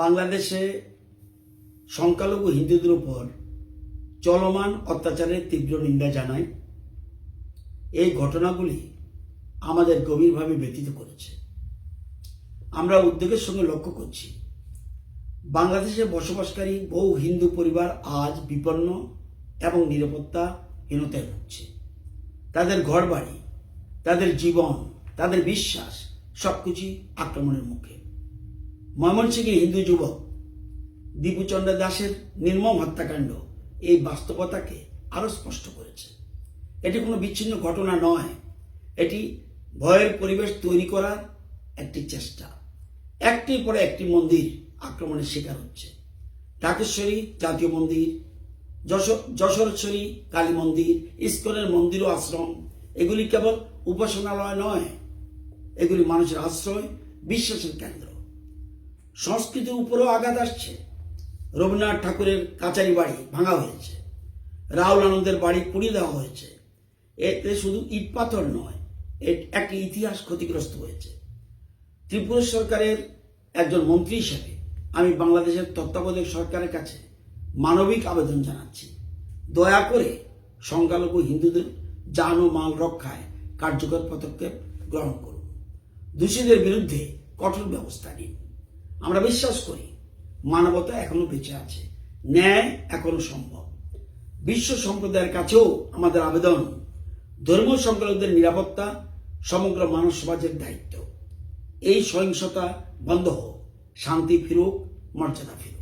বাংলাদেশে সংখ্যালঘু হিন্দুদের উপর চলমান অত্যাচারের তীব্র নিন্দা জানায়। এই ঘটনাগুলি আমাদের গভীরভাবে ব্যতীত করেছে। আমরা উদ্যোগের সঙ্গে লক্ষ্য করছি, বাংলাদেশে বসবাসকারী বহু হিন্দু পরিবার আজ বিপন্ন এবং নিরাপত্তাহীনতায় ভুগছে। তাদের ঘরবাড়ি, তাদের জীবন, তাদের বিশ্বাস সবকিছুই আক্রমণের মুখে। ময়মনসিংহে হিন্দু যুবক দীপুচন্দ্র দাসের নির্মম হত্যাকাণ্ড এই বাস্তবতাকে আরও স্পষ্ট করেছে। এটি কোনো বিচ্ছিন্ন ঘটনা নয়। এটি ভয়ের পরিবেশ তৈরি করার একটি চেষ্টা। একটির পরে একটি মন্দির আক্রমণের শিকার হচ্ছে। ঢাকেশ্বরী জাতীয় মন্দির, যশো- যশোরেশ্বরী কালী মন্দির, ইস্কনের মন্দির ও আশ্রম, এগুলি কেবল উপাসনালয় নয়, এগুলি মানুষের আশ্রয়, বিশ্বাসের কেন্দ্র। সংস্কৃতির উপরেও আঘাত আসছে। রবীন্দ্রনাথ ঠাকুরের কাচারি বাড়ি ভাঙা হয়েছে। রাহুল আনন্দের বাড়ি পুড়িয়ে দেওয়া হয়েছে। এতে শুধু ইট পাথর নয় একটি ইতিহাস ক্ষতিগ্রস্ত হয়েছে। ত্রিপুরা সরকারের একজন মন্ত্রী হিসেবে আমি বাংলাদেশের তত্ত্বাবধায়ক সরকারের কাছে মানবিক আবেদন জানাচ্ছি। দয়া করে সংখ্যালঘু হিন্দুদের জান ও মাল রক্ষায় কার্যকর পদক্ষেপ গ্রহণ করুন। দোষীদের বিরুদ্ধে কঠোর ব্যবস্থা নিন। আমরা বিশ্বাস করি, মানবতা এখনও বেঁচে আছে, ন্যায় এখনও সম্ভব। বিশ্ব সম্প্রদায়ের কাছেও আমাদের আবেদন, ধর্মীয় সংখ্যালঘুদের নিরাপত্তা, সমগ্র মানব সমাজের দায়িত্ব। এই সহিংসতা বন্ধ হোক, শান্তি ফিরুক, মর্যাদা ফিরুক।